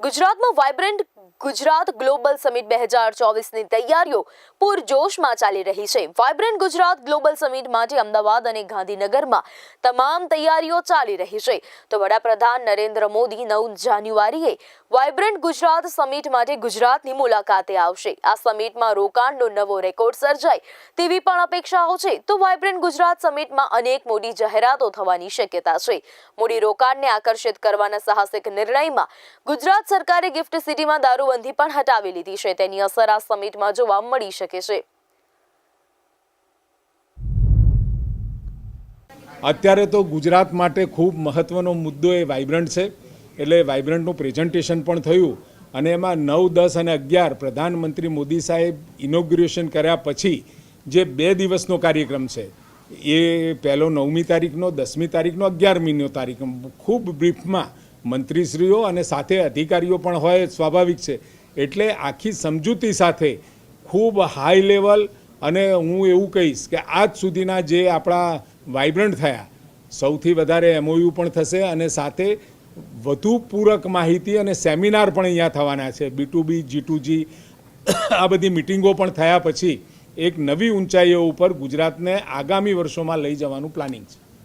ગુજરાતમાં vibrant Gujarat global summit બે હજાર ચોવીસની તૈયારીઓ પૂરજોશમાં ચાલી રહી છે. વાઇબ્રન્ટ ગુજરાત ગ્લોબલ સમિટ માટે અમદાવાદ અને ગાંધીનગરમાં તમામ તૈયારીઓ ચાલી રહી છે. તો વડાપ્રધાન નરેન્દ્ર મોદી નવ જાન્યુઆરીએ વાઇબ્રન્ટ ગુજરાત સમિટ માટે ગુજરાતની મુલાકાતે આવશે. આ સમિટમાં રોકાણનો નવો રેકોર્ડ સર્જાય તેવી પણ અપેક્ષાઓ છે. તો વાઇબ્રન્ટ ગુજરાત સમિટમાં અનેક મોટી જાહેરાતો થવાની શક્યતા છે. મૂડી રોકાણને આકર્ષિત કરવાના સાહસિક નિર્ણયમાં ગુજરાત સરકારે ગિફ્ટ સિટીમાં દારૂબંધી પણ હટાવી લીધી છે. તેની અસર આ સમિટમાં જોવા મળી શકે છે. અત્યારે તો ગુજરાત માટે ખૂબ મહત્ત્વનો મુદ્દો એ વાઇબ્રન્ટ છે. એટલે વાઇબ્રન્ટનું પ્રેઝન્ટેશન પણ થયું અને એમાં નવ, દસ અને અગિયાર પ્રધાનમંત્રી મોદી સાહેબ ઇનોગ્રેશન કર્યા પછી જે બે દિવસનો કાર્યક્રમ છે, એ પહેલો નવમી તારીખનો, દસમી તારીખનો, અગિયારમીનો તારીખ ખૂબ બ્રીફમાં મંત્રીશ્રીઓ અને સાથે અધિકારીઓ પણ હોય, સ્વાભાવિક છે. એટલે આખી સમજૂતી સાથે ખૂબ હાઈ લેવલ અને હું એવું કહીશ કે આજ સુધીના જે આપણા વાઇબ્રન્ટ થયા, સૌથી વધારે એમઓયુ પણ થશે અને સાથે વધુ પૂરક માહિતી અને સેમિનાર પણ અહીંયા થવાના છે. બી ટુ બી જી ટુ જી આ બધી મિટિંગો પણ થયા પછી એક નવી ઊંચાઈઓ ઉપર ગુજરાતને આગામી વર્ષોમાં લઈ જવાનું પ્લાનિંગ છે.